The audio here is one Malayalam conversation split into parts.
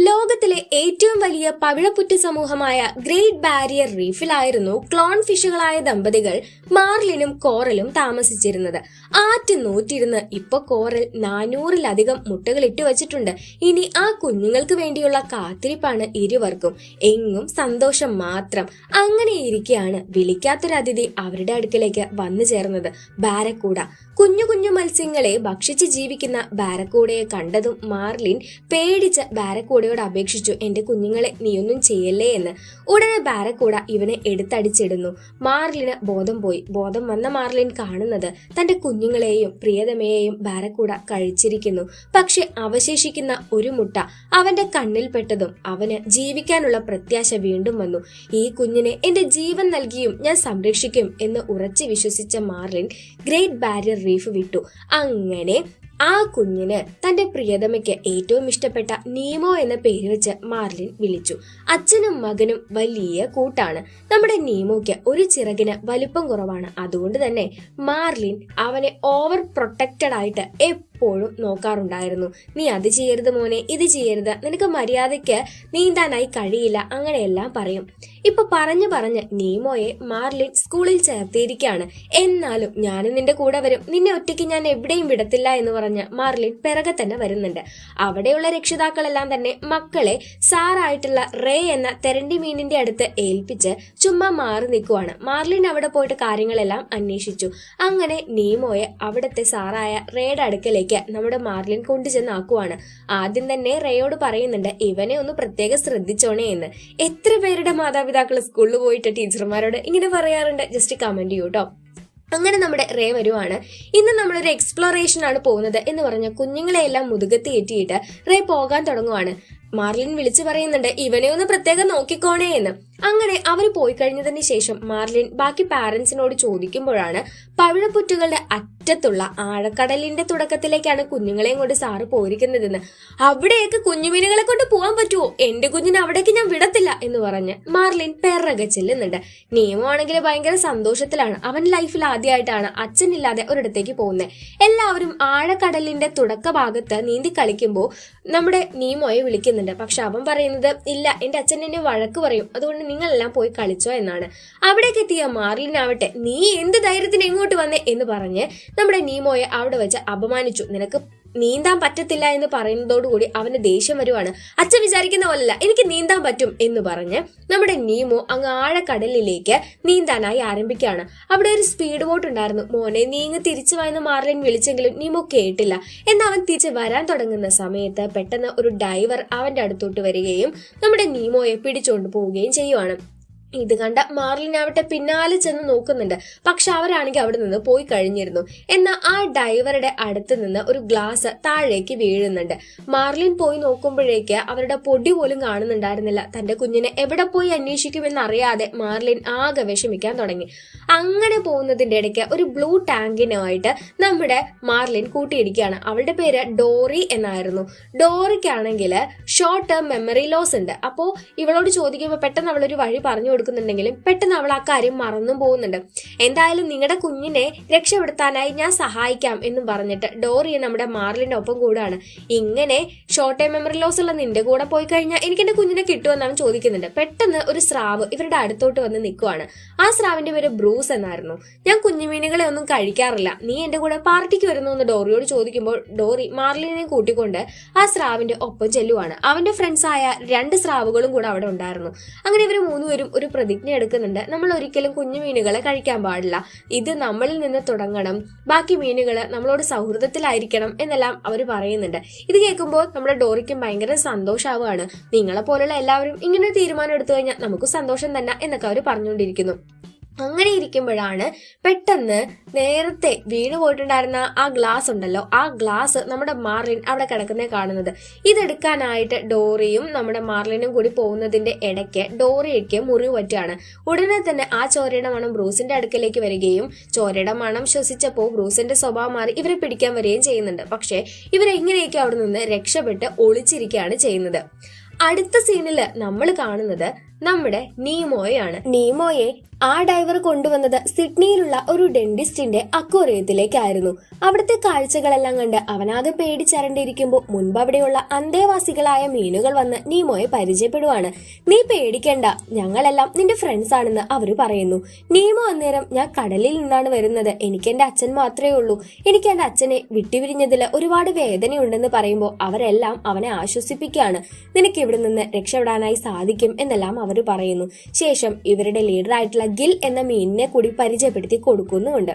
ലോകത്തിലെ ഏറ്റവും വലിയ പവിഴപ്പുറ്റ് സമൂഹമായ ഗ്രേറ്റ് ബാരിയർ റീഫിലായിരുന്നു ക്ലോൺ ഫിഷുകളായ ദമ്പതികൾ മാർലിനും കോറലും താമസിച്ചിരുന്നത്. ആറ്റ് നൂറ്റിരുന്ന് ഇപ്പൊ കോറൽ നാനൂറിലധികം മുട്ടകൾ ഇട്ടു വച്ചിട്ടുണ്ട്. ഇനി ആ കുഞ്ഞുങ്ങൾക്ക് വേണ്ടിയുള്ള കാത്തിരിപ്പാണ് ഇരുവർക്കും. എങ്ങും സന്തോഷം മാത്രം. അങ്ങനെ ഇരിക്കെയാണ് വിളിക്കാത്തൊരതിഥി അവരുടെ അടുക്കിലേക്ക് വന്നു ചേർന്നത്. ബാരക്കൂട കുഞ്ഞു കുഞ്ഞു മത്സ്യങ്ങളെ ഭക്ഷിച്ച് ജീവിക്കുന്ന ബാരക്കൂടയെ കണ്ടതും മാർലിൻ പേടിച്ച് ബാരക്കൂടയോട് അപേക്ഷിച്ചു എന്റെ കുഞ്ഞുങ്ങളെ നീയൊന്നും ചെയ്യല്ലേ? എന്ന്. ഉടനെ ബാരക്കൂട ഇവനെ എടുത്തടിച്ചിടുന്നു. മാർലിന് ബോധം പോയി. ബോധം വന്ന മാർലിൻ കാണുന്നത് തന്റെ കുഞ്ഞുങ്ങളെയും പ്രിയതമയെയും ബാരക്കൂട കഴിച്ചിരിക്കുന്നു. പക്ഷെ അവശേഷിക്കുന്ന ഒരു മുട്ട അവന്റെ കണ്ണിൽപ്പെട്ടതും അവന് ജീവിക്കാനുള്ള പ്രത്യാശ വീണ്ടും വന്നു. ഈ കുഞ്ഞിനെ എന്റെ ജീവൻ നൽകിയും ഞാൻ സംരക്ഷിക്കും എന്ന് ഉറച്ചു വിശ്വസിച്ച മാർലിൻ ഗ്രേറ്റ് ബാരിയർ റീഫ് വിട്ടു. അങ്ങനെ ആ കുഞ്ഞിന് തന്റെ പ്രിയതമയ്ക്ക് ഏറ്റവും ഇഷ്ടപ്പെട്ട നീമോ എന്ന പേര് വെച്ച് മാർലിൻ വിളിച്ചു. അച്ഛനും മകനും വലിയ കൂട്ടാണ്. നമ്മുടെ നീമോയ്ക്ക് ഒരു ചിറകിന് വലിപ്പം കുറവാണ്. അതുകൊണ്ട് തന്നെ മാർലിൻ അവനെ ഓവർ പ്രൊട്ടക്റ്റഡ് ആയിട്ട് എപ്പോഴും നോക്കാറുണ്ടായിരുന്നു. നീ അത് ചെയ്യരുത് മോനെ ഇത് ചെയ്യരുത്. നിനക്ക് മര്യാദയ്ക്ക് നീന്താനായി കഴിയില്ല. അങ്ങനെയെല്ലാം പറയും. ഇപ്പൊ പറഞ്ഞു പറഞ്ഞ് നീമോയെ മാർലിൻ സ്കൂളിൽ ചേർത്തിയിരിക്കുകയാണ്. എന്നാലും ഞാനും നിന്റെ കൂടെ വരും. നിന്നെ ഒറ്റയ്ക്ക് ഞാൻ എവിടെയും വിടത്തില്ല എന്ന് പറഞ്ഞ് മാർലിൻ പിറകെ തന്നെ വരുന്നുണ്ട്. അവിടെയുള്ള രക്ഷിതാക്കളെല്ലാം തന്നെ മക്കളെ സാറായിട്ടുള്ള റേ എന്ന തെരണ്ടി മീനിന്റെ അടുത്ത് ഏൽപ്പിച്ച് ചുമ്മാ മാറി നിൽക്കുവാണ്. മാർലിൻ അവിടെ പോയിട്ട് കാര്യങ്ങളെല്ലാം അന്വേഷിച്ചു. അങ്ങനെ നീമോയെ അവിടുത്തെ സാറായ റേയുടെ അടുക്കലേക്ക് നമ്മുടെ മാർലിൻ കൊണ്ട് ചെന്നാക്കുവാണ്. ആദ്യം തന്നെ റേയോട് പറയുന്നുണ്ട് ഇവനെ ഒന്ന് പ്രത്യേകം ശ്രദ്ധിച്ചോണേ എന്ന്. എത്ര പേരുടെ മാതാപിതാക്കൾ സ്കൂളിൽ പോയിട്ട് ടീച്ചർമാരോട് ഇങ്ങനെ പറയാറുണ്ട്? ജസ്റ്റ് കമന്റ് ചെയ്യൂ കേട്ടോ അങ്ങനെ നമ്മുടെ റേ വരുവാണ്. ഇന്ന് നമ്മളൊരു എക്സ്പ്ലോറേഷൻ ആണ് പോകുന്നത് എന്ന് പറഞ്ഞ കുഞ്ഞുങ്ങളെയെല്ലാം മുതുകത്ത് കയറ്റിയിട്ട് റേ പോകാൻ തുടങ്ങുവാണ്. മാർലിൻ വിളിച്ചു പറയുന്നുണ്ട് ഇവനെ ഒന്ന് പ്രത്യേകം നോക്കിക്കോണേ എന്ന്. അങ്ങനെ അവർ പോയി കഴിഞ്ഞതിന് ശേഷം മാർലിൻ ബാക്കി പാരന്റ്സിനോട് ചോദിക്കുമ്പോഴാണ് പവിഴപ്പുറ്റുകളുടെ അറ്റത്തുള്ള ആഴക്കടലിന്റെ തുടക്കത്തിലേക്കാണ് കുഞ്ഞുങ്ങളെയും കൊണ്ട് സാറ് പോയിരിക്കുന്നതെന്ന്. അവിടെയൊക്കെ കുഞ്ഞുമീനുകളെ കൊണ്ട് പോകാൻ പറ്റുമോ എന്റെ കുഞ്ഞിനെ അവിടേക്ക് ഞാൻ വിടത്തില്ല എന്ന് പറഞ്ഞ് മാർലിൻ പിറകെ ചെല്ലുന്നുണ്ട്. നിയമമാണെങ്കിൽ ഭയങ്കര സന്തോഷത്തിലാണ്. അവൻ ലൈഫിൽ ആദ്യമായിട്ടാണ് അച്ഛനില്ലാതെ ഒരിടത്തേക്ക് പോകുന്നത് എല്ലാവരും ആഴക്കടലിന്റെ തുടക്ക ഭാഗത്ത് നീന്തി കളിക്കുമ്പോൾ നമ്മുടെ നീമോയെ വിളിക്കുന്നുണ്ട്. പക്ഷെ അവൻ പറയുന്നത് ഇല്ല എന്റെ അച്ഛൻ എന്നെ വഴക്ക് പറയും. അതുകൊണ്ട് നിങ്ങളെല്ലാം പോയി കളിച്ചോ എന്നാണ്. അവിടേക്ക് എത്തിയ മാർലിനാവട്ടെ നീ എന്ത് ധൈര്യത്തിന് എങ്ങോട്ട് വന്നേ? എന്ന് പറഞ്ഞ് നമ്മുടെ നീമോയെ അവിടെ വെച്ച് അപമാനിച്ചു. നിനക്ക് നീന്താൻ പറ്റത്തില്ല എന്ന് പറയുന്നതോടുകൂടി അവന് ദേഷ്യം വരുവാണ്. അച്ഛൻ വിചാരിക്കുന്ന പോലല്ല. എനിക്ക് നീന്താൻ പറ്റും എന്ന് പറഞ്ഞ് നമ്മുടെ നീമോ അങ്ങ് ആഴക്കടലിലേക്ക് നീന്താനായി ആരംഭിക്കുകയാണ്. അവിടെ ഒരു സ്പീഡ് ബോട്ട് ഉണ്ടായിരുന്നു. മോനെ നീങ്ങ് തിരിച്ചു വായെന്ന് മാർലിൻ വിളിച്ചെങ്കിലും നീമോ കേട്ടില്ല. എന്നാൽ അവൻ തിരിച്ച് വരാൻ തുടങ്ങുന്ന സമയത്ത് പെട്ടെന്ന് ഒരു ഡൈവർ അവന്റെ അടുത്തോട്ട് വരികയും നമ്മുടെ നീമോയെ പിടിച്ചുകൊണ്ട് പോവുകയും ചെയ്യുവാണ്. ഇത് കണ്ട മാർലിൻ അവിടെ പിന്നാലെ ചെന്ന് നോക്കുന്നുണ്ട്. പക്ഷെ അവരാണെങ്കിൽ അവിടെ നിന്ന് പോയി കഴിഞ്ഞിരുന്നു. എന്നാൽ ആ ഡൈവറുടെ അടുത്ത് നിന്ന് ഒരു ഗ്ലാസ് താഴേക്ക് വീഴുന്നുണ്ട്. മാർലിൻ പോയി നോക്കുമ്പോഴേക്ക് അവരുടെ പൊടി പോലും കാണുന്നുണ്ടായിരുന്നില്ല. തന്റെ കുഞ്ഞിനെ എവിടെ പോയി അന്വേഷിക്കുമെന്ന് അറിയാതെ മാർലിൻ ആകെ വിഷമിക്കാൻ തുടങ്ങി. അങ്ങനെ പോകുന്നതിന്റെ ഇടയ്ക്ക് ഒരു ബ്ലൂ ടാങ്കിനുമായിട്ട് നമ്മുടെ മാർലിൻ കൂട്ടിയിടിക്കുകയാണ് അവളുടെ പേര് ഡോറി എന്നായിരുന്നു. ഡോറിക്കാണെങ്കിൽ ഷോർട്ട് ടേം മെമ്മറി ലോസ് ഉണ്ട്. അപ്പോൾ ഇവളോട് ചോദിക്കുമ്പോൾ പെട്ടെന്ന് അവളൊരു വഴി പറഞ്ഞു കൊടുക്കുന്നുണ്ടെങ്കിലും പെട്ടെന്ന് അവൾ ആ കാര്യം മറന്നും പോകുന്നുണ്ട്. എന്തായാലും നിങ്ങളുടെ കുഞ്ഞിനെ രക്ഷപ്പെടുത്താനായി ഞാൻ സഹായിക്കാം എന്ന് പറഞ്ഞിട്ട് ഡോറിയെ നമ്മുടെ മാർലിന്റെ ഒപ്പം കൂടാണ്. ഇങ്ങനെ ഷോർട്ട് ടൈം മെമ്മറി ലോസ് ഉള്ള നിന്റെ കൂടെ പോയി കഴിഞ്ഞാൽ എനിക്ക് എന്റെ കുഞ്ഞിനെ കിട്ടുമെന്ന് അവൻ ചോദിക്കുന്നുണ്ട്. പെട്ടെന്ന് ഒരു സ്രാവ് ഇവരുടെ അടുത്തോട്ട് വന്ന് നിൽക്കുവാണ്. ആ സ്രാവിന്റെ പേര് ബ്രൂസ് എന്നായിരുന്നു. ഞാൻ കുഞ്ഞുമീനുകളെ ഒന്നും കഴിക്കാറില്ല. നീ എന്റെ കൂടെ പാർട്ടിക്ക് വരുന്നു എന്ന് ഡോറിയോട് ചോദിക്കുമ്പോൾ ഡോറി മാർലിനെ കൂട്ടിക്കൊണ്ട് ആ സ്രാവിന്റെ ഒപ്പം ചെല്ലുവാണ്. അവന്റെ ഫ്രണ്ട്സ് ആയ രണ്ട് സ്രാവുകളും കൂടെ അവിടെ ഉണ്ടായിരുന്നു. അങ്ങനെ ഇവർ മൂന്നുപേരും ഒരു പ്രതിജ്ഞ എടുക്കുന്നുണ്ട്. നമ്മൾ ഒരിക്കലും കുഞ്ഞു മീനുകളെ കഴിക്കാൻ പാടില്ല. ഇത് നമ്മളിൽ നിന്ന് തുടങ്ങണം. ബാക്കി മീനുകൾ നമ്മളോട് സൗഹൃദത്തിലായിരിക്കണം എന്നെല്ലാം അവർ പറയുന്നുണ്ട്. ഇത് കേൾക്കുമ്പോൾ നമ്മുടെ ഡോറിക്കും ഭയങ്കര സന്തോഷാവുകയാണ്. നിങ്ങളെ പോലുള്ള എല്ലാവരും ഇങ്ങനെ തീരുമാനം എടുത്തു കഴിഞ്ഞാൽ നമുക്ക് സന്തോഷം തന്നെ എന്നൊക്കെ അവർ പറഞ്ഞുകൊണ്ടിരിക്കുന്നു. അങ്ങനെ ഇരിക്കുമ്പോഴാണ് പെട്ടെന്ന് നേരത്തെ വീണ് പോയിട്ടുണ്ടായിരുന്ന ആ ഗ്ലാസ് ഉണ്ടല്ലോ ആ ഗ്ലാസ് നമ്മുടെ മാർലിൻ അവിടെ കിടക്കുന്നേ കാണുന്നത്. ഇതെടുക്കാനായിട്ട് ഡോറിയും നമ്മുടെ മാർലിനും കൂടി പോകുന്നതിന്റെ ഇടയ്ക്ക് ഡോറിയ്ക്ക് മുറിവ് പറ്റുകയാണ്. ഉടനെ തന്നെ ആ ചോരയുടെ മണം ബ്രൂസിന്റെ അടുക്കലേക്ക് വരികയും ചോരയുടെ മണം ശ്വസിച്ചപ്പോൾ ബ്രൂസിന്റെ സ്വഭാവം മാറി ഇവരെ പിടിക്കാൻ വരികയും ചെയ്യുന്നുണ്ട്. പക്ഷേ ഇവരെങ്ങനെയൊക്കെ അവിടെ നിന്ന് രക്ഷപ്പെട്ട് ഒളിച്ചിരിക്കുകയാണ് ചെയ്യുന്നത്. അടുത്ത സീനിൽ നമ്മൾ കാണുന്നത് നമ്മുടെ നീമോയാണ് നീമോയെ ആ ഡൈവർ കൊണ്ടുവന്നത് സിഡ്നിയിലുള്ള ഒരു ഡെന്റിസ്റ്റിന്റെ അക്വറിയത്തിലേക്കായിരുന്നു. അവിടുത്തെ കാഴ്ചകളെല്ലാം കണ്ട് അവനാകെ പേടിച്ചരണ്ടിരിക്കുമ്പോൾ മുൻപ് അവിടെയുള്ള അന്തേവാസികളായ മീനുകൾ വന്ന് നീമോയെ പരിചയപ്പെടുവാണ്. നീ പേടിക്കണ്ട ഞങ്ങളെല്ലാം നിന്റെ ഫ്രണ്ട്സ് ആണെന്ന് അവർ പറയുന്നു. നീമോ അന്നേരം ഞാൻ കടലിൽ നിന്നാണ് വരുന്നത്. എനിക്ക് എന്റെ അച്ഛൻ മാത്രമേ ഉള്ളൂ. എനിക്ക് എന്റെ അച്ഛനെ വിട്ടുപിരിഞ്ഞതിൽ ഒരുപാട് വേദനയുണ്ടെന്ന് പറയുമ്പോൾ അവരെല്ലാം അവനെ ആശ്വസിപ്പിക്കുകയാണ്. നിനക്ക് ഇവിടെ നിന്ന് രക്ഷപ്പെടാനായി സാധിക്കും എന്നെല്ലാം അവർ പറയുന്നു. ശേഷം ഇവരുടെ ലീഡറായിട്ടുള്ള ഗിൽ എന്ന മീനിനെ കൂടി പരിചയപ്പെടുത്തി കൊടുക്കുന്നുമുണ്ട്.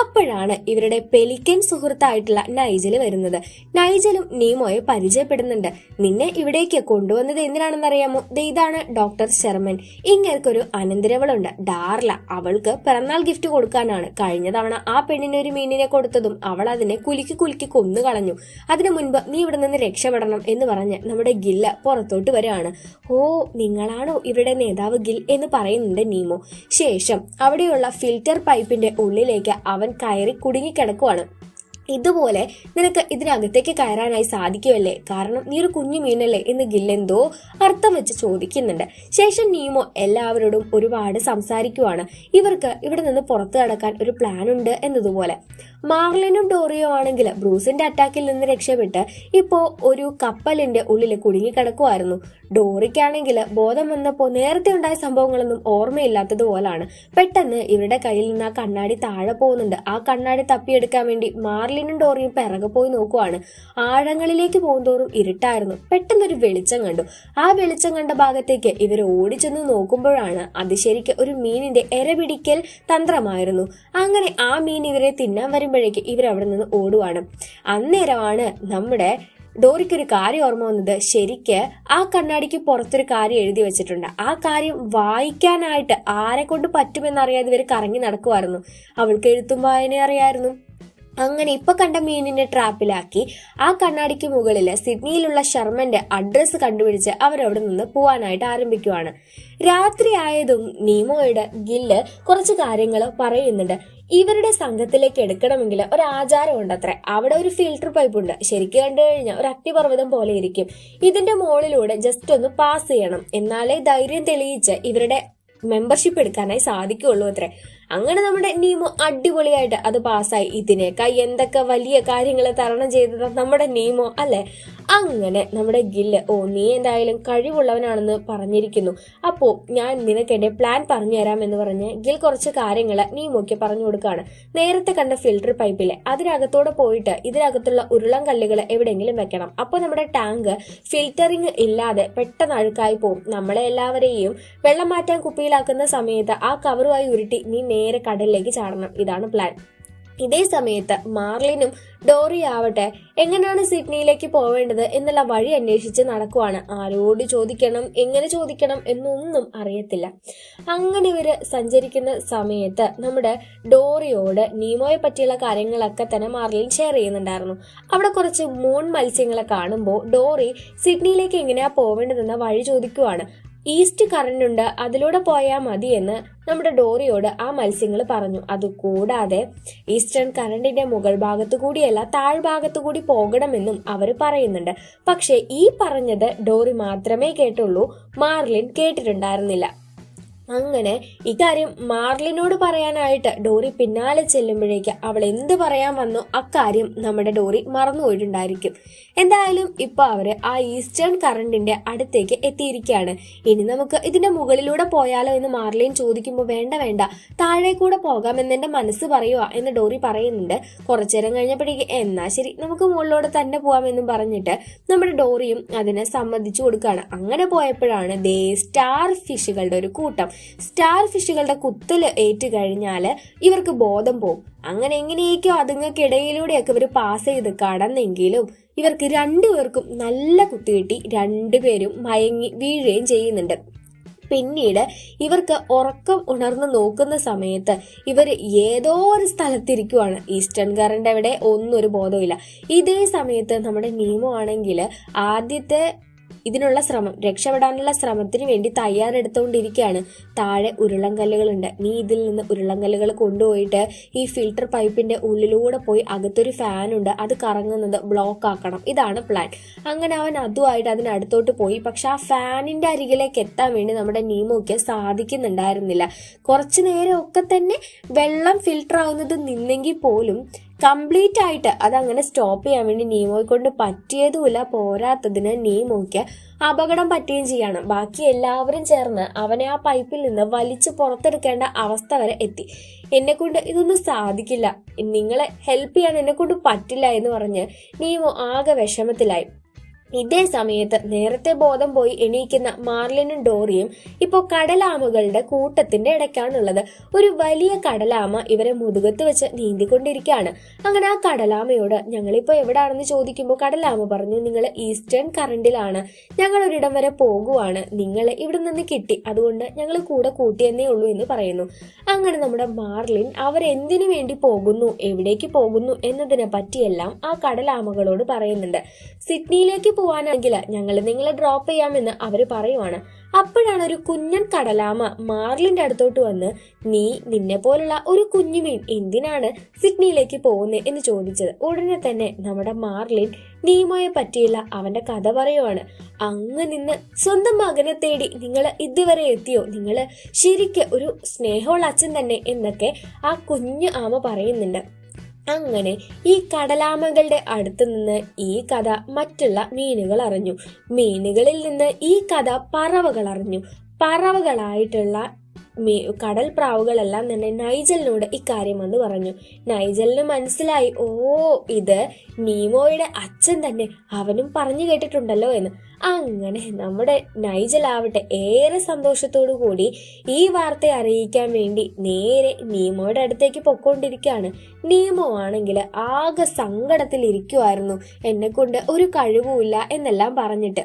അപ്പോഴാണ് ഇവരുടെ പെലിക്കൻ സുഹൃത്തായിട്ടുള്ള നൈജൽ വരുന്നത്. നൈജലും നീമോയെ പരിചയപ്പെടുന്നുണ്ട്. നിന്നെ ഇവിടേക്ക് കൊണ്ടുവന്നത് എന്തിനാണെന്നറിയാമോ? ഇതാണ് ഡോക്ടർ ശർമ്മൻ. ഇങ്ങേർക്കൊരു അനന്തരവളുണ്ട്. ഡാർല അവൾക്ക് പിറന്നാൾ ഗിഫ്റ്റ് കൊടുക്കാനാണ്. കഴിഞ്ഞ തവണ ആ പെണ്ണിന് ഒരു മീനിനെ കൊടുത്തതും അവൾ അതിനെ കുലുക്കി കുലുക്കി കൊന്നു കളഞ്ഞു. അതിനു മുൻപ് നീ ഇവിടെ നിന്ന് രക്ഷപ്പെടണം എന്ന് പറഞ്ഞ് നമ്മുടെ ഗില്ല പുറത്തോട്ട് വരികയാണ്. ഓ നിങ്ങളാണോ ഇവരുടെ നേതാവ് ഗിൽ എന്ന് പറയുന്നുണ്ട് നീമോ? ശേഷം അവിടെയുള്ള ഫിൽറ്റർ പൈപ്പിന്റെ ഉള്ളിലേക്ക് അവൻ കയറി കുടുങ്ങിക്കിടക്കുവാണ്. ഇതുപോലെ നിനക്ക് ഇതിനകത്തേക്ക് കയറാനായി സാധിക്കുമല്ലേ? കാരണം നീ ഒരു കുഞ്ഞു മീനല്ലേ എന്ന് ഗില്ലെന്തോ അർത്ഥം വെച്ച് ചോദിക്കുന്നുണ്ട്. ശേഷം നീമോ എല്ലാവരോടും ഒരുപാട് സംസാരിക്കുവാണ്. ഇവർക്ക് ഇവിടെ നിന്ന് പുറത്തു കടക്കാൻ ഒരു പ്ലാൻ ഉണ്ട് എന്നതുപോലെ. മാർലിനും ഡോറിയോ ആണെങ്കിൽ ബ്രൂസിന്റെ അറ്റാക്കിൽ നിന്ന് രക്ഷപ്പെട്ട് ഇപ്പോ ഒരു കപ്പലിന്റെ ഉള്ളിൽ കുടുങ്ങിക്കിടക്കുമായിരുന്നു ഡോറിക്കാണെങ്കിൽ ബോധം വന്നപ്പോൾ നേരത്തെ ഉണ്ടായ സംഭവങ്ങളൊന്നും ഓർമ്മയില്ലാത്തതുപോലാണ്. പെട്ടെന്ന് ഇവരുടെ കയ്യിൽ നിന്ന് ആ കണ്ണാടി താഴെ പോകുന്നുണ്ട്. ആ കണ്ണാടി തപ്പിയെടുക്കാൻ വേണ്ടി മാർലിനും ഡോറിയും പിറകെ പോയി നോക്കുവാണ്. ആഴങ്ങളിലേക്ക് പോകുന്തോറും ഇരുട്ടായിരുന്നു. പെട്ടെന്നൊരു വെളിച്ചം കണ്ടു. ആ വെളിച്ചം കണ്ട ഭാഗത്തേക്ക് ഇവർ ഓടിച്ചെന്ന് നോക്കുമ്പോഴാണ് അത് ശരിക്കും ഒരു മീനിന്റെ എരപിടിക്കൽ തന്ത്രമായിരുന്നു. അങ്ങനെ ആ മീൻ ഇവരെ തിന്നാൻ വരുമ്പോഴേക്ക് ഇവർ അവിടെ നിന്ന് ഓടുവാണ്. അന്നേരമാണ് നമ്മുടെ ഡോറിക്കൊരു കാര്യം ഓർമ്മ വന്നത്. ശരിക്ക് ആ കണ്ണാടിക്ക് പുറത്തൊരു കാര്യം എഴുതി വെച്ചിട്ടുണ്ട്. ആ കാര്യം വായിക്കാനായിട്ട് ആരെ കൊണ്ട് പറ്റുമെന്നറിയാതെ ഇവർ കറങ്ങി നടക്കുമായിരുന്നു അവൾക്ക് എഴുത്തും വായന അറിയായിരുന്നു. അങ്ങനെ ഇപ്പൊ കണ്ട മീനിനെ ട്രാപ്പിലാക്കി ആ കണ്ണാടിക്ക് മുകളിൽ സിഡ്നിയിലുള്ള ശർമ്മന്റെ അഡ്രസ്സ് കണ്ടുപിടിച്ച് അവരവിടെ നിന്ന് പോവാനായിട്ട് ആരംഭിക്കുവാണ്. രാത്രിയായതും നീമോയുടെ ഗില്ല് കുറച്ച് കാര്യങ്ങൾ പറയുന്നുണ്ട്. ഇവരുടെ സംഘത്തിലേക്ക് എടുക്കണമെങ്കിൽ ഒരു ആചാരം ഉണ്ട് അത്ര അവിടെ ഒരു ഫിൽട്ടർ പൈപ്പ് ഉണ്ട്. ശരിക്കും കണ്ടു കഴിഞ്ഞാൽ ഒരു അഗ്നിപർവതം പോലെ ഇരിക്കും. ഇതിന്റെ മുകളിലൂടെ ജസ്റ്റ് ഒന്ന് പാസ് ചെയ്യണം. എന്നാലേ ധൈര്യം തെളിയിച്ച് ഇവരുടെ മെമ്പർഷിപ്പ് എടുക്കാനായി സാധിക്കുള്ളൂ അത്രേ. അങ്ങനെ നമ്മുടെ നീമോ അടിപൊളിയായിട്ട് അത് പാസ്സായി. ഇതിനേക്കാൾ എന്തൊക്കെ വലിയ കാര്യങ്ങൾ തരണം ചെയ്തത് നമ്മുടെ നീമോ അല്ലെ? അങ്ങനെ നമ്മുടെ ഗില്ല് ഓ നീ എന്തായാലും കഴിവുള്ളവനാണെന്ന് പറഞ്ഞിരിക്കുന്നു. അപ്പോൾ ഞാൻ നിനക്ക് പ്ലാൻ പറഞ്ഞു തരാം എന്ന് പറഞ്ഞ് ഗിൽ കുറച്ച് കാര്യങ്ങൾ നീമോയ്ക്ക് പറഞ്ഞു കൊടുക്കുകയാണ് നേരത്തെ കണ്ട ഫിൽട്ടർ പൈപ്പിലെ അതിനകത്തോടെ പോയിട്ട് ഇതിനകത്തുള്ള ഉരുളൻ കല്ലുകൾ എവിടെയെങ്കിലും വെക്കണം. അപ്പോൾ നമ്മുടെ ടാങ്ക് ഫിൽറ്ററിങ് ഇല്ലാതെ പെട്ടെന്ന് അഴുക്കായി പോകും നമ്മളെ എല്ലാവരെയും വെള്ളം മാറ്റാൻ കുപ്പിയിലാക്കുന്ന സമയത്ത് ആ കവറുമായി ഉരുട്ടി നീ നേരെ കടലിലേക്ക് ചാടണം. ഇതാണ് പ്ലാൻ ഇതേ സമയത്ത് മാർലിനും ഡോറി ആവട്ടെ എങ്ങനെയാണ് സിഡ്നിയിലേക്ക് പോവേണ്ടത് എന്നുള്ള വഴി അന്വേഷിച്ച് നടക്കുവാണ്. ആരോട് ചോദിക്കണം എങ്ങനെ ചോദിക്കണം എന്നൊന്നും അറിയത്തില്ല. അങ്ങനെ ഇവർ സഞ്ചരിക്കുന്ന സമയത്ത് നമ്മുടെ ഡോറിയോട് നീമോയെ പറ്റിയുള്ള കാര്യങ്ങളൊക്കെ തന്നെ മാർലിൻ ഷെയർ ചെയ്യുന്നുണ്ടായിരുന്നു. അവിടെ കുറച്ച് മൂൺ മത്സ്യങ്ങളെ കാണുമ്പോൾ ഡോറി സിഡ്നിയിലേക്ക് എങ്ങനെയാ പോവേണ്ടതെന്ന വഴി ചോദിക്കുവാണ്. ഈസ്റ്റ് കറന്റ് ഉണ്ട് അതിലൂടെ പോയാൽ മതി എന്ന് നമ്മുടെ ഡോറിയോട് ആ മത്സ്യങ്ങൾ പറഞ്ഞു. അതുകൂടാതെ ഈസ്റ്റേൺ കറണ്ടിന്റെ മുകൾ ഭാഗത്തു കൂടിയല്ല താഴ്ഭാഗത്തു കൂടി പോകണമെന്നും അവർ പറയുന്നുണ്ട്. പക്ഷേ ഈ പറഞ്ഞത് ഡോറി മാത്രമേ കേട്ടുള്ളൂ മാർലിൻ കേട്ടിട്ടുണ്ടായിരുന്നില്ല. അങ്ങനെ ഇക്കാര്യം മാർലിനോട് പറയാനായിട്ട് ഡോറി പിന്നാലെ ചെല്ലുമ്പോഴേക്ക് അവൾ എന്ത് പറയാൻ വന്നോ അക്കാര്യം നമ്മുടെ ഡോറി മറന്നുപോയിട്ടുണ്ടായിരിക്കും എന്തായാലും ഇപ്പൊ അവർ ആ ഈസ്റ്റേൺ കറണ്ടിന്റെ അടുത്തേക്ക് എത്തിയിരിക്കുകയാണ്. ഇനി നമുക്ക് ഇതിന്റെ മുകളിലൂടെ പോയാലോ എന്ന് മാർലിൻ ചോദിക്കുമ്പോൾ വേണ്ട വേണ്ട. താഴെ കൂടെ പോകാമെന്ന് എന്റെ മനസ്സ് പറയുക എന്ന് ഡോറി പറയുന്നുണ്ട്. കുറച്ചേരം കഴിഞ്ഞപ്പോഴേക്ക് എന്നാ ശരി നമുക്ക് മുകളിലൂടെ തന്നെ പോവാമെന്നും പറഞ്ഞിട്ട് നമ്മുടെ ഡോറിയും അതിനെ സമ്മതിച്ചു കൊടുക്കുകയാണ്. അങ്ങനെ പോയപ്പോഴാണ് ദേ സ്റ്റാർ ഫിഷുകളുടെ ഒരു കൂട്ടം. സ്റ്റാർ ഫിഷുകളുടെ കുത്തൽ ഏറ്റു കഴിഞ്ഞാൽ ഇവർക്ക് ബോധം പോകും അങ്ങനെ എങ്ങനെയൊക്കെയോ അതുങ്ങൾക്കിടയിലൂടെയൊക്കെ ഇവർ പാസ് ചെയ്ത് കടന്നെങ്കിലും ഇവർക്ക് രണ്ടുപേർക്കും നല്ല കുത്തി കിട്ടി രണ്ടുപേരും മയങ്ങി വീഴുകയും ചെയ്യുന്നുണ്ട്. പിന്നീട് ഇവർക്ക് ഉറക്കം ഉണർന്ന് നോക്കുന്ന സമയത്ത് ഇവർ ഏതോ ഒരു സ്ഥലത്തിരിക്കുവാണ്. ഈസ്റ്റേൺ കറണ്ട് എവിടെ ഒന്നും ഒരു ബോധമില്ല ഇതേ സമയത്ത് നമ്മുടെ നീമോ ആണെങ്കിൽ ആദ്യത്തെ ഇതിനുള്ള ശ്രമം രക്ഷപ്പെടാനുള്ള ശ്രമത്തിന് വേണ്ടി തയ്യാറെടുത്തുകൊണ്ടിരിക്കുകയാണ് താഴെ ഉരുളങ്കല്ലുകളുണ്ട് നീ ഇതിൽ നിന്ന് ഉരുളങ്കല്ലുകൾ കൊണ്ടുപോയിട്ട് ഈ ഫിൽട്ടർ പൈപ്പിന്റെ ഉള്ളിലൂടെ പോയി അകത്തൊരു ഫാൻ ഉണ്ട് അത് കറങ്ങുന്നത് ബ്ലോക്ക് ആക്കണം. ഇതാണ് പ്ലാൻ അങ്ങനെ അവൻ അതുമായിട്ട് അതിനടുത്തോട്ട് പോയി. പക്ഷെ ആ ഫാനിന്റെ അരികിലേക്ക് എത്താൻ വേണ്ടി നമ്മുടെ നീമോയ്ക്ക് സാധിക്കുന്നുണ്ടായിരുന്നില്ല. കുറച്ചു നേരം ഒക്കെ തന്നെ വെള്ളം ഫിൽട്ടർ ആവുന്നത് നിന്നെങ്കിൽ പോലും കംപ്ലീറ്റ് ആയിട്ട് അതങ്ങനെ സ്റ്റോപ്പ് ചെയ്യാൻ വേണ്ടി നീമോയെ കൊണ്ട് പറ്റിയതുമില്ല പോരാത്തതിന് നീമോയ്ക്ക് അപകടം പറ്റുകയും ചെയ്യാണ്. ബാക്കി എല്ലാവരും ചേർന്ന് അവനെ ആ പൈപ്പിൽ നിന്ന് വലിച്ചു പുറത്തെടുക്കേണ്ട അവസ്ഥ വരെ എത്തി. എന്നെ കൊണ്ട് ഇതൊന്നും സാധിക്കില്ല. നിങ്ങളെ ഹെൽപ്പ് ചെയ്യാൻ എന്നെ കൊണ്ട് പറ്റില്ല എന്ന് പറഞ്ഞ് നീമോ ആകെ വിഷമത്തിലായി. ഇതേ സമയത്ത് നേരത്തെ ബോധം പോയി എണീക്കുന്ന മാർലിനും ഡോറിയും ഇപ്പോൾ കടലാമകളുടെ കൂട്ടത്തിന്റെ ഇടയ്ക്കാണുള്ളത്. ഒരു വലിയ കടലാമ ഇവരെ മുതുകത്ത് വെച്ച് നീന്തിക്കൊണ്ടിരിക്കുകയാണ്. അങ്ങനെ ആ കടലാമയോട് ഞങ്ങളിപ്പോൾ എവിടെയാണെന്ന് ചോദിക്കുമ്പോൾ കടലാമ പറഞ്ഞു നിങ്ങൾ ഈസ്റ്റേൺ കറണ്ടിലാണ്. ഞങ്ങൾ ഒരിടം വരെ പോകുവാണ്. നിങ്ങൾ ഇവിടെ നിന്ന് കിട്ടി. അതുകൊണ്ട് ഞങ്ങൾ കൂടെ കൂട്ടിയെന്നേ ഉള്ളൂ എന്ന് പറയുന്നു. അങ്ങനെ നമ്മുടെ മാർലിൻ അവരെന്തിനു വേണ്ടി പോകുന്നു എവിടേക്ക് പോകുന്നു എന്നതിനെ പറ്റിയെല്ലാം ആ കടലാമകളോട് പറയുന്നുണ്ട്. സിഡ്നിയിലേക്ക് പോവാനാണെങ്കിൽ ഞങ്ങൾ നിങ്ങളെ ഡ്രോപ്പ് ചെയ്യാമെന്ന് അവർ പറയുവാണ്. അപ്പോഴാണ് ഒരു കുഞ്ഞൻ കടലാമ മാർലിന്റെ അടുത്തോട്ട് വന്ന് നീ നിന്നെ പോലുള്ള ഒരു കുഞ്ഞുമീൻ എന്തിനാണ് സിഡ്നിയിലേക്ക് പോകുന്നത് എന്ന് ചോദിച്ചത്. ഉടനെ തന്നെ നമ്മുടെ മാർലിൻ നീമോയെ പറ്റിയുള്ള അവന്റെ കഥ പറയുവാണ്. അങ്ങ് നിന്ന് സ്വന്തം മകനെ തേടി നിങ്ങൾ ഇതുവരെ എത്തിയോ? നിങ്ങൾ ശരിക്ക് ഒരു സ്നേഹമുള്ള അച്ഛൻ തന്നെ എന്നൊക്കെ ആ കുഞ്ഞു ആമ പറയുന്നുണ്ട്. അങ്ങനെ ഈ കടലാമകളുടെ അടുത്ത് നിന്ന് ഈ കഥ മറ്റുള്ള മീനുകൾ അറിഞ്ഞു. മീനുകളിൽ നിന്ന് ഈ കഥ പറവകൾ അറിഞ്ഞു. പറവകളായിട്ടുള്ള മീ കടൽ പ്രാവുകളെല്ലാം തന്നെ നൈജലിനോട് ഇക്കാര്യം വന്ന് പറഞ്ഞു. നൈജലിന് മനസ്സിലായി ഓ ഇത് നീമോയുടെ അച്ഛൻ തന്നെ. അവനും പറഞ്ഞു കേട്ടിട്ടുണ്ടല്ലോ എന്ന്. അങ്ങനെ നമ്മുടെ നൈജലാവട്ടെ ഏറെ സന്തോഷത്തോടു കൂടി ഈ വാർത്ത അറിയിക്കാൻ വേണ്ടി നേരെ നീമോയുടെ അടുത്തേക്ക് പൊക്കോണ്ടിരിക്കുകയാണ് നീമോ ആണെങ്കിൽ ആകെ സങ്കടത്തിൽ ഇരിക്കുമായിരുന്നു എന്നെ കൊണ്ട് ഒരു കഴിവുമില്ല എന്നെല്ലാം പറഞ്ഞിട്ട്.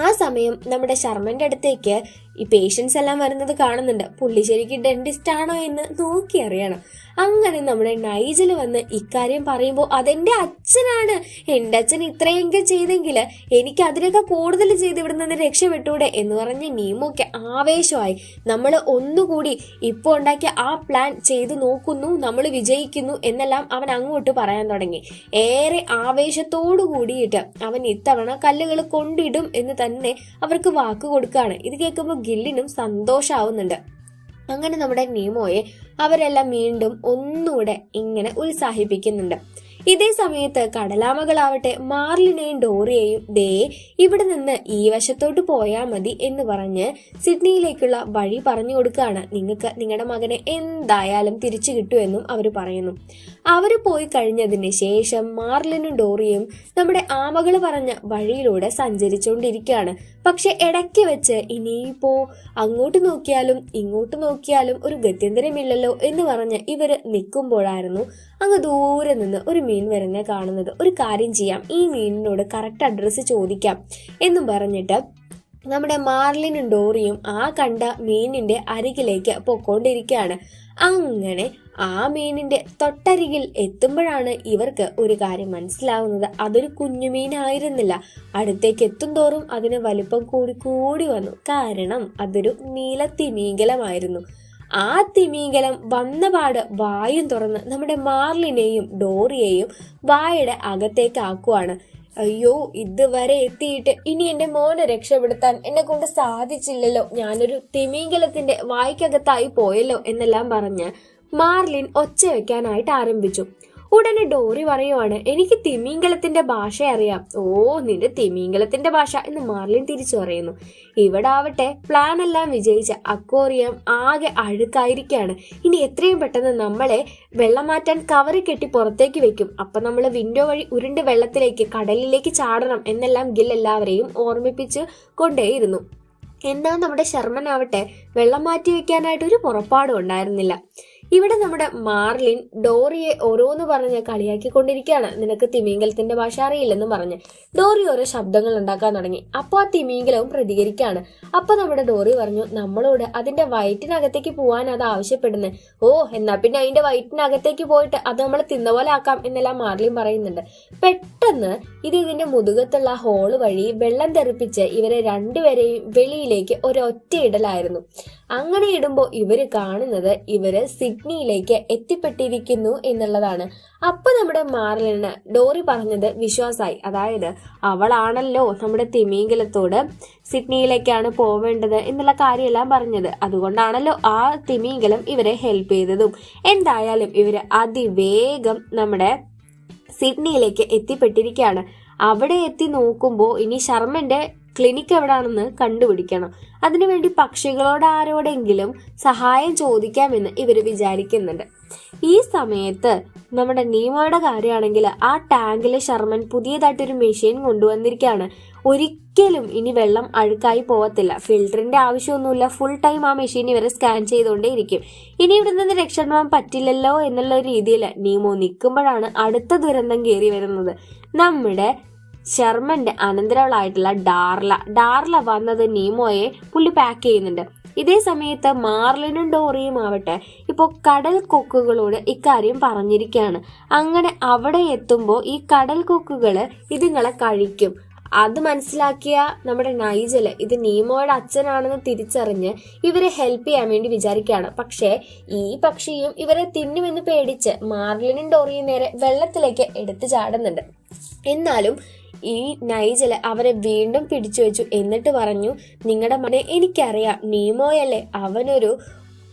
ആ സമയം നമ്മുടെ ശർമ്മന്റെ അടുത്തേക്ക് ഈ പേഷ്യൻസ് എല്ലാം വരുന്നത് കാണുന്നുണ്ട്. പുള്ളി ശരിക്കും ഡെന്റിസ്റ്റ് ആണോ എന്ന് നോക്കി അറിയണം. അങ്ങനെ നമ്മുടെ നൈജൽ വന്ന് ഇക്കാര്യം പറയുമ്പോൾ അതെന്റെ അച്ഛനാണ്. എന്റെ അച്ഛൻ ഇത്രയെങ്കിലും ചെയ്തെങ്കിൽ എനിക്ക് അതിനൊക്കെ കൂടുതൽ ചെയ്ത് ഇവിടെ നിന്ന് രക്ഷപ്പെട്ടൂടെ എന്ന് പറഞ്ഞ് നീമൊക്കെ ആവേശമായി. നമ്മൾ ഒന്നുകൂടി ഇപ്പോൾ ഉണ്ടാക്കിയ ആ പ്ലാൻ ചെയ്തു നോക്കുന്നു നമ്മൾ വിജയിക്കുന്നു എന്നെല്ലാം അവൻ അങ്ങോട്ട് പറയാൻ തുടങ്ങി. ഏറെ ആവേശത്തോടു കൂടിയിട്ട് അവൻ ഇത്തവണ കല്ലുകൾ കൊണ്ടിടും എന്ന് തന്നെ അവർക്ക് വാക്ക് കൊടുക്കുകയാണ് ഇത് കേൾക്കുമ്പോൾ ഗില്ലിനും സന്തോഷാവുന്നുണ്ട്. അങ്ങനെ നമ്മുടെ നീമോയെ അവരെല്ലാം വീണ്ടും ഒന്നുകൂടെ ഇങ്ങനെ ഉത്സാഹിപ്പിക്കുന്നുണ്ട്. ഇതേ സമയത്ത് കടലാമകളാവട്ടെ മാർലിനെയും ഡോറിയെയും ദേ ഇവിടെ നിന്ന് ഈ വശത്തോട്ട് പോയാൽ മതി എന്ന് പറഞ്ഞ് സിഡ്നിയിലേക്കുള്ള വഴി പറഞ്ഞു കൊടുക്കുകയാണ്. നിങ്ങൾക്ക് നിങ്ങളുടെ മകനെ എന്തായാലും തിരിച്ചു കിട്ടുമെന്നും അവർ പറയുന്നു. അവർ പോയി കഴിഞ്ഞതിന് ശേഷം മാർലിനും ഡോറിയും നമ്മുടെ ആമകൾ പറഞ്ഞ വഴിയിലൂടെ സഞ്ചരിച്ചുകൊണ്ടിരിക്കുകയാണ് പക്ഷെ ഇടയ്ക്ക് വെച്ച് ഇനിയിപ്പോ അങ്ങോട്ട് നോക്കിയാലും ഇങ്ങോട്ട് നോക്കിയാലും ഒരു ഗത്യന്തരമില്ലല്ലോ എന്ന് പറഞ്ഞ് ഇവർ നിൽക്കുമ്പോഴായിരുന്നു അങ്ങ് ദൂരെ നിന്ന് ഒരു മീൻ വരുന്ന കാണുന്നത്. ഒരു കാര്യം ചെയ്യാം ഈ മീനിനോട് കറക്റ്റ് അഡ്രസ്സ് ചോദിക്കാം എന്നും പറഞ്ഞിട്ട് നമ്മുടെ മാർലിനും ഡോറിയും ആ കണ്ട മീനിന്റെ അരികിലേക്ക് പൊക്കോണ്ടിരിക്കുകയാണ്. അങ്ങനെ ആ മീനിന്റെ തൊട്ടരികിൽ എത്തുമ്പോഴാണ് ഇവർക്ക് ഒരു കാര്യം മനസ്സിലാവുന്നത്. അതൊരു കുഞ്ഞുമീനായിരുന്നില്ല. അടുത്തേക്ക് എത്തും തോറും അതിന് വലിപ്പം കൂടി കൂടി വന്നു. കാരണം അതൊരു നീല നീലത്തിമീങ്കലമായിരുന്നു ആ തിമീങ്കലം വന്നപാട് വായും തുറന്ന് നമ്മുടെ മാർലിനെയും ഡോറിയെയും വായയുടെ അകത്തേക്ക് ആക്കുവാണ്. അയ്യോ ഇതുവരെ എത്തിയിട്ട് ഇനി എന്റെ മോനെ രക്ഷപ്പെടുത്താൻ എന്നെ കൊണ്ട് സാധിച്ചില്ലല്ലോ. ഞാനൊരു തിമീങ്കലത്തിന്റെ വായ്ക്കകത്തായി പോയല്ലോ എന്നെല്ലാം പറഞ്ഞ് മാർലിൻ ഒച്ച വെക്കാനായിട്ട് ആരംഭിച്ചു. ഉടനെ ഡോറി പറയുവാണ് എനിക്ക് തിമിംഗലത്തിന്റെ ഭാഷ അറിയാം. ഓ നിന്റെ തിമിംഗലത്തിന്റെ ഭാഷ എന്ന് മാർലിൻ തിരിച്ചു പറയുന്നു. ഇവിടെ ആവട്ടെ പ്ലാൻ എല്ലാം വിജയിച്ച അക്വോറിയം ആകെ അഴുക്കായിരിക്കാണ്. ഇനി എത്രയും പെട്ടെന്ന് നമ്മളെ വെള്ളം മാറ്റാൻ കവറി കെട്ടി പുറത്തേക്ക് വെക്കും. അപ്പൊ നമ്മൾ വിൻഡോ വഴി ഉരുണ്ട് വെള്ളത്തിലേക്ക് കടലിലേക്ക് ചാടണം എന്നെല്ലാം ഗിൽ എല്ലാവരെയും ഓർമ്മിപ്പിച്ച് കൊണ്ടേയിരുന്നു. എന്നാൽ നമ്മുടെ ശർമ്മനാവട്ടെ വെള്ളം മാറ്റി വെക്കാനായിട്ട് ഒരു പുറപ്പാടും ഉണ്ടായിരുന്നില്ല. ഇവിടെ നമ്മുടെ മാർലിൻ ഡോറിയെ ഓരോന്ന് പറഞ്ഞ് കളിയാക്കിക്കൊണ്ടിരിക്കുകയാണ്. നിനക്ക് തിമിംഗലത്തിന്റെ ഭാഷ അറിയില്ലെന്ന് പറഞ്ഞ് ഡോറി ഓരോ ശബ്ദങ്ങൾ ഉണ്ടാക്കാൻ തുടങ്ങി. അപ്പോൾ ആ തിമിംഗലവും പ്രതികരിക്കുകയാണ് അപ്പൊ നമ്മുടെ ഡോറി പറഞ്ഞു നമ്മളോട് അതിന്റെ വയറ്റിനകത്തേക്ക് പോവാൻ അത് ആവശ്യപ്പെടുന്നത് ഓ എന്നാ പിന്നെ അതിന്റെ വയറ്റിനകത്തേക്ക് പോയിട്ട് അത് നമ്മൾ തിന്ന പോലെ ആക്കാം എന്നെല്ലാം മാർലിൻ പറയുന്നുണ്ട്. പെട്ടെന്ന് ഇത് ഇതിന്റെ മുതുകത്തുള്ള ഹോൾ വഴി വെള്ളം തെറിപ്പിച്ച് ഇവരെ രണ്ടുപേരെയും വെളിയിലേക്ക് ഒരൊറ്റ ഇടലായിരുന്നു. അങ്ങനെ ഇടുമ്പോൾ ഇവർ കാണുന്നത് ഇവർ സിഡ്നിയിലേക്ക് എത്തിപ്പെട്ടിരിക്കുന്നു എന്നുള്ളതാണ്. അപ്പൊ നമ്മുടെ മാർലിന് ഡോറി പറഞ്ഞത് വിശ്വാസായി. അതായത് അവളാണല്ലോ നമ്മുടെ തിമീങ്കലത്തോട് സിഡ്നിയിലേക്കാണ് പോവേണ്ടത് എന്നുള്ള കാര്യമെല്ലാം പറഞ്ഞത്. അതുകൊണ്ടാണല്ലോ ആ തിമീങ്കലം ഇവരെ ഹെൽപ്പ് ചെയ്തതും. എന്തായാലും ഇവർ അതിവേഗം നമ്മുടെ സിഡ്നിയിലേക്ക് എത്തിപ്പെട്ടിരിക്കുകയാണ്. അവിടെ എത്തി നോക്കുമ്പോൾ ഇനി ശർമ്മന്റെ ക്ലിനിക്ക് എവിടാണെന്ന് കണ്ടുപിടിക്കണം. അതിനുവേണ്ടി പക്ഷികളോട് ആരോടെങ്കിലും സഹായം ചോദിക്കാമെന്ന് ഇവർ വിചാരിക്കുന്നുണ്ട്. ഈ സമയത്ത് നമ്മുടെ നീമോയുടെ കാര്യമാണെങ്കിൽ ആ ടാങ്കിലെ ശർമ്മൻ പുതിയതായിട്ടൊരു മെഷീൻ കൊണ്ടുവന്നിരിക്കുകയാണ്. ഒരിക്കലും ഇനി വെള്ളം അഴുക്കായി പോവത്തില്ല. ഫിൽറ്ററിന്റെ ആവശ്യമൊന്നുമില്ല. ഫുൾ ടൈം ആ മെഷീൻ ഇവരെ സ്കാൻ ചെയ്തുകൊണ്ടേ ഇരിക്കും. ഇനി ഇവിടെ നിന്ന് രക്ഷപ്പെടാൻ പറ്റില്ലല്ലോ എന്നുള്ള രീതിയിൽ നീമോ നിൽക്കുമ്പോഴാണ് അടുത്ത ദുരന്തം കയറി വരുന്നത്. നമ്മുടെ ശർമ്മന്റെ അനന്തരവളായിട്ടുള്ള ഡാർല. ഡാർല വന്നത് നീമോയെ പുള്ളി പാക്ക് ചെയ്യുന്നുണ്ട്. ഇതേ സമയത്ത് മാർലിനും ഡോറിയും ആവട്ടെ. ഇപ്പോൾ കടൽ കൊക്കുകളോട് ഇക്കാര്യം പറഞ്ഞിരിക്കുകയാണ് അങ്ങനെ അവിടെ എത്തുമ്പോൾ ഈ കടൽ കൊക്കുകൾ ഇതുങ്ങളെ കഴിക്കും. അത് മനസ്സിലാക്കിയ നമ്മുടെ നൈജൽ ഇത് നീമോയുടെ അച്ഛനാണെന്ന് തിരിച്ചറിഞ്ഞ് ഇവരെ ഹെൽപ്പ് ചെയ്യാൻ വേണ്ടി വിചാരിക്കുകയാണ്. പക്ഷേ ഈ പക്ഷിയും ഇവരെ തിന്നുമെന്ന് പേടിച്ച് മാർലിനും ഡോറിയും നേരെ വെള്ളത്തിലേക്ക് എടുത്തു ചാടുന്നുണ്ട്. എന്നാലും ഈ നൈജൽ അവരെ വീണ്ടും പിടിച്ചു വെച്ചു എന്നിട്ട് പറഞ്ഞു നിങ്ങളുടെ മനെ എനിക്കറിയാം. നീമോയല്ലേ? അവനൊരു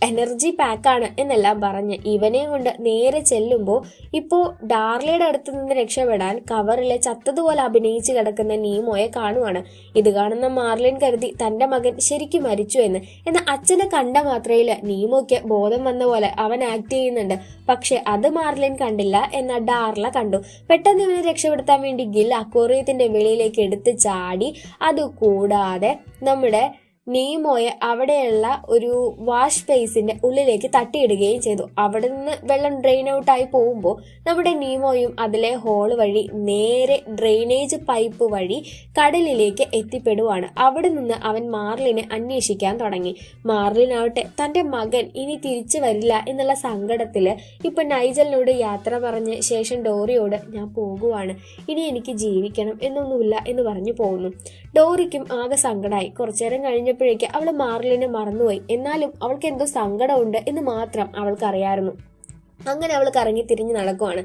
എനർജി പാക്കാണ് എന്നെല്ലാം പറഞ്ഞ്. ഇവനെയും കൊണ്ട് നേരെ ചെല്ലുമ്പോൾ ഇപ്പോൾ ഡാർലിയുടെ അടുത്ത് നിന്ന് രക്ഷപ്പെടാൻ കവറിലെ ചത്തതുപോലെ അഭിനയിച്ച് കിടക്കുന്ന നീമോയെ കാണുവാണ്. ഇത് കാണുന്ന മാർലിൻ കരുതി തന്റെ മകൻ ശരിക്കും മരിച്ചു എന്ന്. എന്നാൽ അച്ഛനെ കണ്ട മാത്രയിൽ നീമോയ്ക്ക് ബോധം വന്ന പോലെ അവൻ ആക്ട് ചെയ്യുന്നുണ്ട്. പക്ഷെ അത് മാർലിൻ കണ്ടില്ല എന്നാൽ ഡാർല കണ്ടു. പെട്ടെന്ന് ഇവനെ രക്ഷപ്പെടുത്താൻ വേണ്ടി ഗിൽ അക്വോറിയത്തിന്റെ വെളിയിലേക്ക് എടുത്ത് ചാടി. അതുകൂടാതെ നമ്മുടെ നീമോയെ അവിടെയുള്ള ഒരു വാഷ് ബേസിന്റെ ഉള്ളിലേക്ക് തട്ടിയിടുകയും ചെയ്തു. അവിടെ നിന്ന് വെള്ളം ഡ്രെയിൻ ഔട്ടായി പോകുമ്പോൾ നമ്മുടെ നീമോയും അതിലെ ഹോൾ വഴി നേരെ ഡ്രെയിനേജ് പൈപ്പ് വഴി കടലിലേക്ക് എത്തിപ്പെടുവാണ്. അവിടെ നിന്ന് അവൻ മാർലിനെ അന്വേഷിക്കാൻ തുടങ്ങി. മാർലിനാവട്ടെ തന്റെ മകൻ ഇനി തിരിച്ചു വരില്ല എന്നുള്ള സങ്കടത്തിൽ ഇപ്പൊ നൈജലിനോട് യാത്ര പറഞ്ഞ് ശേഷം ഡോറിയോട് ഞാൻ പോകുവാണ്. ഇനി എനിക്ക് ജീവിക്കണം എന്നൊന്നുമില്ല എന്ന് പറഞ്ഞു പോകുന്നു. ഡോറിക്കും ആകെ സങ്കടമായി കുറച്ചേരം കഴിഞ്ഞപ്പോഴേക്ക് അവൾ മാർലിനെ മറന്നുപോയി. എന്നാലും അവൾക്ക് എന്തോ സങ്കടമുണ്ട് എന്ന് മാത്രം അവൾക്കറിയായിരുന്നു. അങ്ങനെ അവൾ കറങ്ങി തിരിഞ്ഞു നടക്കുവാണ്.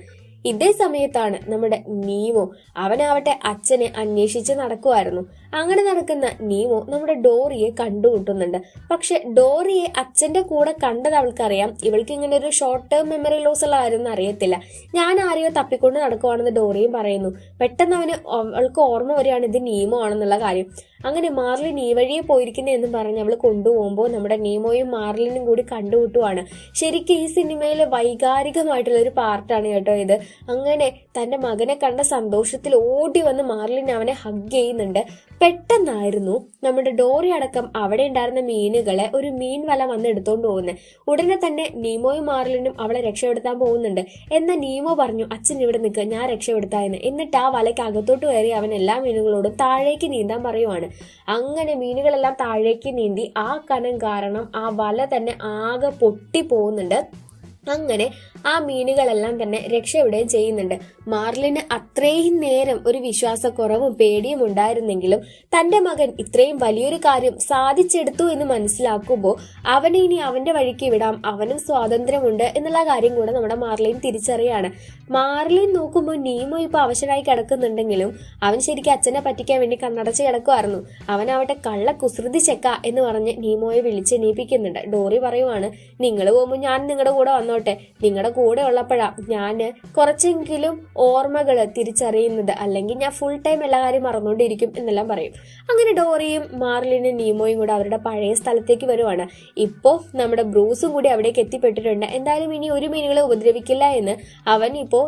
ഇതേ സമയത്താണ് നമ്മുടെ നീമോ അവനാവട്ടെ അച്ഛനെ അന്വേഷിച്ച് നടക്കുമായിരുന്നു അങ്ങനെ നടക്കുന്ന നീമോ നമ്മുടെ ഡോറിയെ കണ്ടുമുട്ടുന്നുണ്ട്. പക്ഷെ ഡോറിയെ അച്ഛന്റെ കൂടെ കണ്ടത് അവൾക്കറിയാം. ഇവൾക്ക് ഇങ്ങനെ ഒരു ഷോർട്ട് ടേം മെമ്മറി ലോസ് ഉള്ള കാര്യമൊന്നും അറിയത്തില്ല. ഞാൻ ആരെയോ തപ്പിക്കൊണ്ട് നടക്കുവാണെന്ന് ഡോറിയും പറയുന്നു. പെട്ടെന്ന് അവന് അവൾക്ക് ഓർമ്മ വരികയാണ് ഇത് നീമോ ആണെന്നുള്ള കാര്യം. അങ്ങനെ മാർലിൻ ഈ വഴിയെ പോയിരിക്കുന്നത് എന്ന് പറഞ്ഞ് അവൾ കൊണ്ടുപോകുമ്പോൾ നമ്മുടെ നീമോയും മാർലിനും കൂടി കണ്ടുമുട്ടുവാണ്. ശരിക്കും ഈ സിനിമയിലെ വൈകാരികമായിട്ടുള്ള ഒരു പാർട്ടാണ് കേട്ടോ ഇത്. അങ്ങനെ തന്റെ മകനെ കണ്ട സന്തോഷത്തിൽ ഓടി വന്ന് മാർലിൻ അവനെ ഹഗ് ചെയ്യുന്നുണ്ട്. പെട്ടെന്നായിരുന്നു നമ്മുടെ ഡോറി അടക്കം അവിടെ ഉണ്ടായിരുന്ന മീനുകളെ ഒരു മീൻ വല വന്ന് എടുത്തോണ്ട് പോകുന്നത് ഉടനെ തന്നെ നീമോയും മാർലിനും അവളെ രക്ഷപ്പെടുത്താൻ പോകുന്നുണ്ട്. എന്ന നീമോ പറഞ്ഞു അച്ഛൻ ഇവിടെ നിൽക്കുക ഞാൻ രക്ഷപ്പെടുത്താമെന്ന്. എന്നിട്ട് ആ വലയ്ക്ക് അകത്തോട്ട് കയറി അവൻ എല്ലാ മീനുകളോടും താഴേക്ക് നീന്താൻ പറയുവാണ്. അങ്ങനെ മീനുകളെല്ലാം താഴേക്ക് നീന്തി ആ കനം കാരണം ആ വല തന്നെ ആകെ പൊട്ടി പോകുന്നുണ്ട്. അങ്ങനെ ആ മീനുകളെല്ലാം തന്നെ രക്ഷപ്പെടുകയും ചെയ്യുന്നുണ്ട്. മാർലിന് അത്രയും നേരം ഒരു വിശ്വാസക്കുറവും പേടിയും ഉണ്ടായിരുന്നെങ്കിലും തന്റെ മകൻ ഇത്രയും വലിയൊരു കാര്യം സാധിച്ചെടുത്തു എന്ന് മനസ്സിലാക്കുമ്പോൾ അവനെ ഇനി അവന്റെ വഴിക്ക് വിടാം അവനും സ്വാതന്ത്ര്യമുണ്ട് എന്നുള്ള കാര്യം കൂടെ നമ്മുടെ മാർലിൻ തിരിച്ചറിയാണ്. മാർലിൻ നോക്കുമ്പോൾ നീമോ ഇപ്പൊ അവശനായി കിടക്കുന്നുണ്ടെങ്കിലും അവൻ ശരിക്കും അച്ഛനെ പറ്റിക്കാൻ വേണ്ടി കണ്ണടച്ച് കിടക്കുമായിരുന്നു അവനവട്ടെ കള്ള കുസൃതി ചെക്ക എന്ന് പറഞ്ഞ് നീമോയെ വിളിച്ച് എണീപ്പിക്കുന്നുണ്ട്. ഡോറി പറയുവാണ് നിങ്ങൾ പോകുമ്പോൾ ഞാൻ നിങ്ങളുടെ കൂടെ വന്നോട്ടെ നിങ്ങളുടെ കൂടെ ഉള്ളപ്പോഴാ ഞാൻ കുറച്ചെങ്കിലും ഓർമ്മകൾ തിരിച്ചറിയുന്നത്. അല്ലെങ്കിൽ ഞാൻ ഫുൾ ടൈം എല്ലാ കാര്യം മറന്നുകൊണ്ടിരിക്കും എന്നെല്ലാം പറയും. അങ്ങനെ ഡോറിയും മാർലിനും നീമോയും കൂടെ അവരുടെ പഴയ സ്ഥലത്തേക്ക് വരുവാണ്. ഇപ്പോൾ നമ്മുടെ ബ്രൂസും കൂടി അവിടേക്ക് എത്തിപ്പെട്ടിട്ടുണ്ട്. എന്തായാലും ഇനി ഒരു മീനുകളെ ഉപദ്രവിക്കില്ല എന്ന് അവൻ ഇപ്പോൾ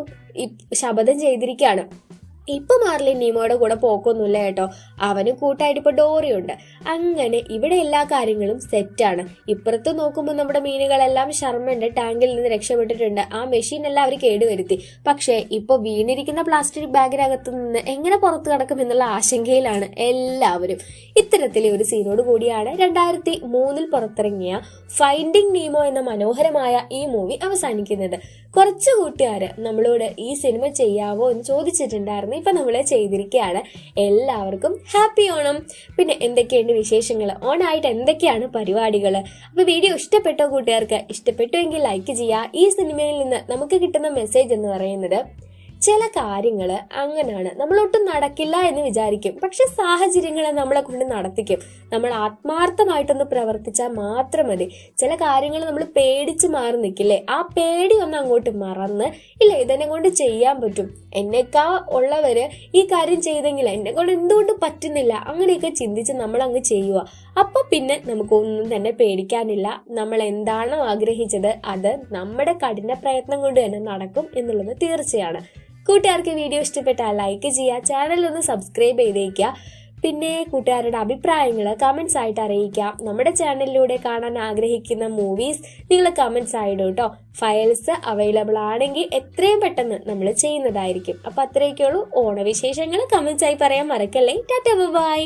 ശപഥം ചെയ്തിരിക്കുകയാണ് ഇപ്പൊ മാർലിൻ നീമോയുടെ കൂടെ പോക്കൊന്നുമില്ല കേട്ടോ. അവന് കൂട്ടായിട്ട് ഇപ്പൊ ഡോറിയുണ്ട്. അങ്ങനെ ഇവിടെ എല്ലാ കാര്യങ്ങളും സെറ്റാണ്. ഇപ്പുറത്ത് നോക്കുമ്പോൾ നമ്മുടെ മീനുകളെല്ലാം ശർമ്മന്റെ ടാങ്കിൽ നിന്ന് രക്ഷപ്പെട്ടിട്ടുണ്ട്. ആ മെഷീൻ എല്ലാം അവർ കേടുവരുത്തി. പക്ഷേ ഇപ്പൊ വീണിരിക്കുന്ന പ്ലാസ്റ്റിക് ബാഗിനകത്ത് നിന്ന് എങ്ങനെ പുറത്തു കടക്കും എന്നുള്ള ആശങ്കയിലാണ് എല്ലാവരും. ഇത്തരത്തിലെ ഒരു സീനോട് കൂടിയാണ് രണ്ടായിരത്തി മൂന്നിൽ പുറത്തിറങ്ങിയ ഫൈൻഡിങ് നീമോ എന്ന മനോഹരമായ ഈ മൂവി അവസാനിക്കുന്നത്. കുറച്ച് കൂട്ടുകാര് നമ്മളോട് ഈ സിനിമ ചെയ്യാവോ എന്ന് ചോദിച്ചിട്ടുണ്ടായിരുന്നു. ഇപ്പൊ നമ്മൾ ചെയ്തിരിക്കുകയാണ് എല്ലാവർക്കും ഹാപ്പി ഓണം. പിന്നെ എന്തൊക്കെയുണ്ട് വിശേഷങ്ങൾ ഓണായിട്ട് എന്തൊക്കെയാണ് പരിപാടികൾ അപ്പോൾ വീഡിയോ ഇഷ്ടപ്പെട്ടോ കൂട്ടുകാർക്ക് ഇഷ്ടപ്പെട്ടുവെങ്കിൽ ലൈക്ക് ചെയ്യുക. ഈ സിനിമയിൽ നിന്ന് നമുക്ക് കിട്ടുന്ന മെസ്സേജ് എന്ന് പറയുന്നത് ചില കാര്യങ്ങൾ അങ്ങനെയാണ് നമ്മളൊട്ടും നടക്കില്ല എന്ന് വിചാരിക്കും. പക്ഷെ സാഹചര്യങ്ങളെ നമ്മളെ കൊണ്ട് നടത്തിക്കും. നമ്മൾ ആത്മാർത്ഥമായിട്ടൊന്ന് പ്രവർത്തിച്ചാൽ മാത്രം മതി. ചില കാര്യങ്ങൾ നമ്മൾ പേടിച്ച് മാറി നിൽക്കില്ലേ? ആ പേടി ഒന്ന് അങ്ങോട്ട് മറന്ന് ഇല്ല ഇതെന്നെ കൊണ്ട് ചെയ്യാൻ പറ്റും. എന്നെക്കാ ഉള്ളവര് ഈ കാര്യം ചെയ്തെങ്കിൽ എന്നെ കൊണ്ട് എന്തുകൊണ്ട് പറ്റുന്നില്ല? അങ്ങനെയൊക്കെ ചിന്തിച്ച് നമ്മൾ അങ്ങ് ചെയ്യുക അപ്പൊ പിന്നെ നമുക്കൊന്നും തന്നെ പേടിക്കാനില്ല. നമ്മൾ എന്താണോ ആഗ്രഹിച്ചത് അത് നമ്മുടെ കഠിന പ്രയത്നം കൊണ്ട് തന്നെ നടക്കും എന്നുള്ളത് തീർച്ചയാണ്. കൂട്ടുകാർക്ക് വീഡിയോ ഇഷ്ടപ്പെട്ടാൽ ലൈക്ക് ചെയ്യുക ചാനൽ ഒന്ന് സബ്സ്ക്രൈബ് ചെയ്തേക്കുക. പിന്നെ കൂട്ടുകാരുടെ അഭിപ്രായങ്ങൾ കമൻസ് ആയിട്ട് അറിയിക്കാം നമ്മുടെ ചാനലിലൂടെ കാണാൻ ആഗ്രഹിക്കുന്ന മൂവീസ് നിങ്ങൾ കമൻസ് ആയിടും കേട്ടോ ഫയൽസ് അവൈലബിൾ ആണെങ്കിൽ എത്രയും പെട്ടെന്ന് നമ്മൾ ചെയ്യുന്നതായിരിക്കും. അപ്പം അത്രയൊക്കെയുള്ളൂ. ഓണവിശേഷങ്ങൾ കമൻസ് ആയി പറയാൻ മറക്കല്ലേ. ടാറ്റ ബൈ